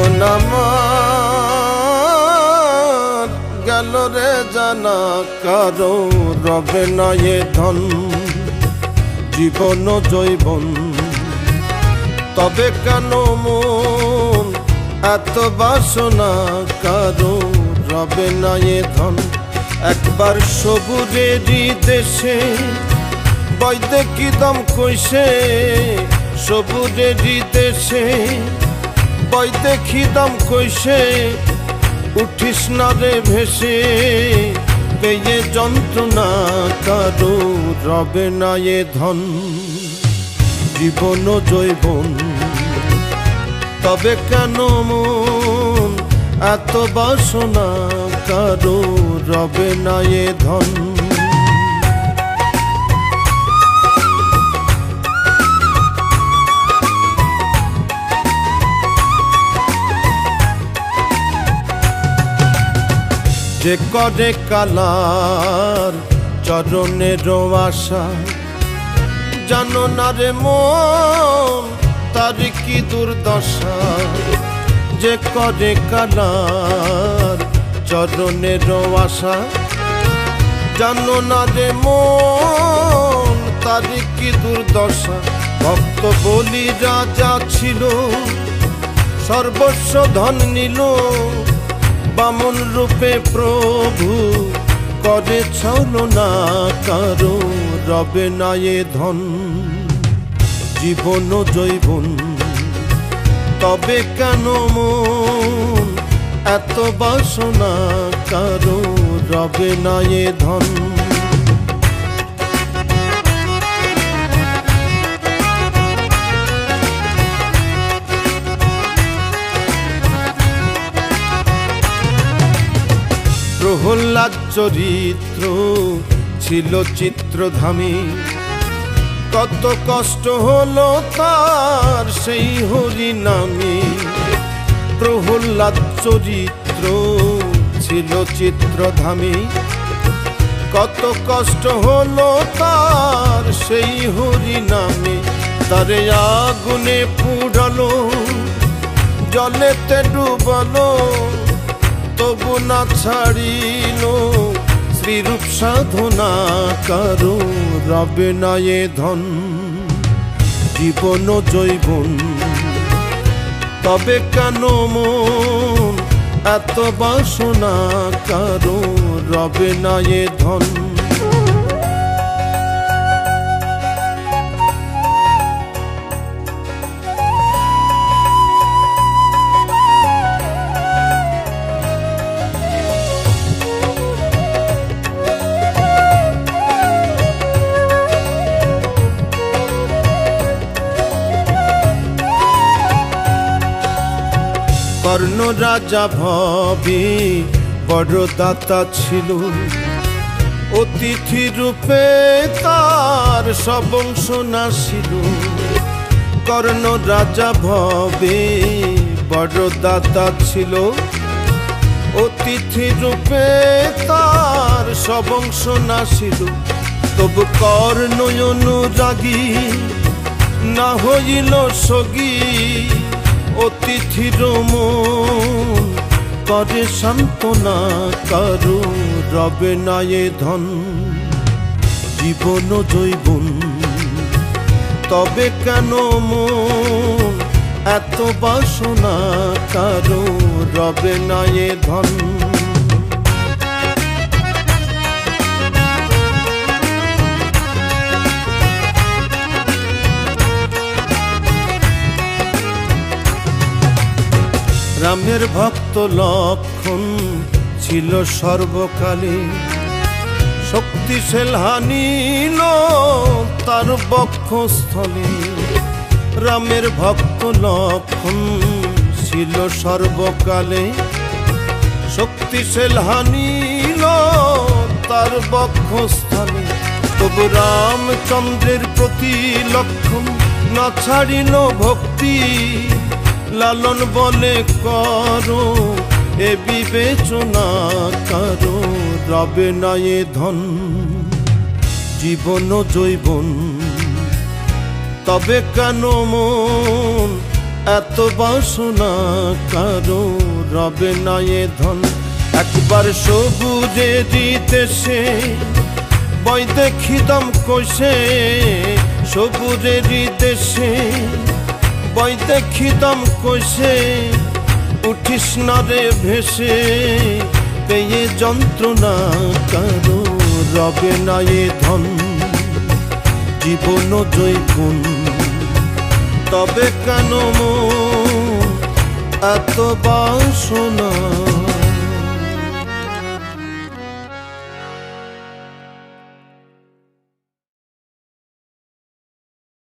মন আমার গেল রে জানা কারও রবে নয় ধন, জীবন জৈবন তবে কেন মন এত বাসনা কারও রবে নয় ধন? একবার সবুজেরই দেশে বৈদে কি দম কইসে সবুজেরই দেশে বৈদে কি দম কইসে উঠিস না রে ভেসে, পেয়ে যন্ত্রণা কারও রবে না এ ধন। জীবন জৈবন তবে কেন মন এত বাসনা কারও রবে না এ ধন? যে করে কালার চরণের আশা জানো না রে মন, তার কি দুর্দশা? যে করে কালার চরণের আশা জানো না রে মন, তার কি দুর্দশা? ভক্ত বলি রাজা ছিল, সর্বস্ব ধন নিল। বামন রূপে প্রভু করে ছলনা কারও, রবে না এ ধন, জীবন জৈবন তবে কেন এত বাসনা কারও, রবে না এ ধন? প্রহ্লাদ চরিত্র ছিল চিত্রধামী। কত কষ্ট হলো তার সেই হরি নামে প্রহ্লাদ চরিত্র ছিল চিত্রধামী। কত কষ্ট হলো তার সেই হরি নামে তারে আগুনে পুড়ালো, জলেতে ডুবালো তবু না ছাড়িল? শ্রীরূপ সাধনা কারও, রবে না এ ধন, জীবন জৈবন তবে কেন মন এত বাসনা কারও, রবে না এ ধন? কর্ণ রাজা ভবে, বড় দাতা ছিল। অতিথি রূপে তার সবংশ নাসিল কর্ণ রাজা ভবে, বড় দাতা ছিল। অতিথি রূপে তার সবংশ নাসিল তবু কর্ণ অনুরাগী, না হইল সগী। অতিথির মন করে সান্ত্বনা কারু রবে নায়ে ধন। জীবন জৈবন, তবে কেন এত বাসনা কারও রবে নায়ে ধন? রামের ভক্ত লক্ষণ ছিল সর্বকালে। শক্তিশাল হানিল তার বক্ষস্থলে। রামের ভক্ত লক্ষণ ছিল সর্বকালে। শক্তিশাল হানিল তার বক্ষস্থলে। তবু রামচন্দ্রের প্রতি লক্ষণ না ছাড়িল ভক্তি। লালন বলে করো, এ বিবেচনা করো, রবে না ধন, জীবন জৈবন তবে কেন মন এত বাসনা কারও, রবে না ধন? একবার সবুজে দিতেছে বই দেখিদম কষে, সবুজে দিতেছে বই দেখিতাম কষে উঠিস না রে ভেসে, পেয়ে যন্ত্রণা কারও রবে না এ ধন জীবন জৈগুণ তবে কেন এত বাসনা?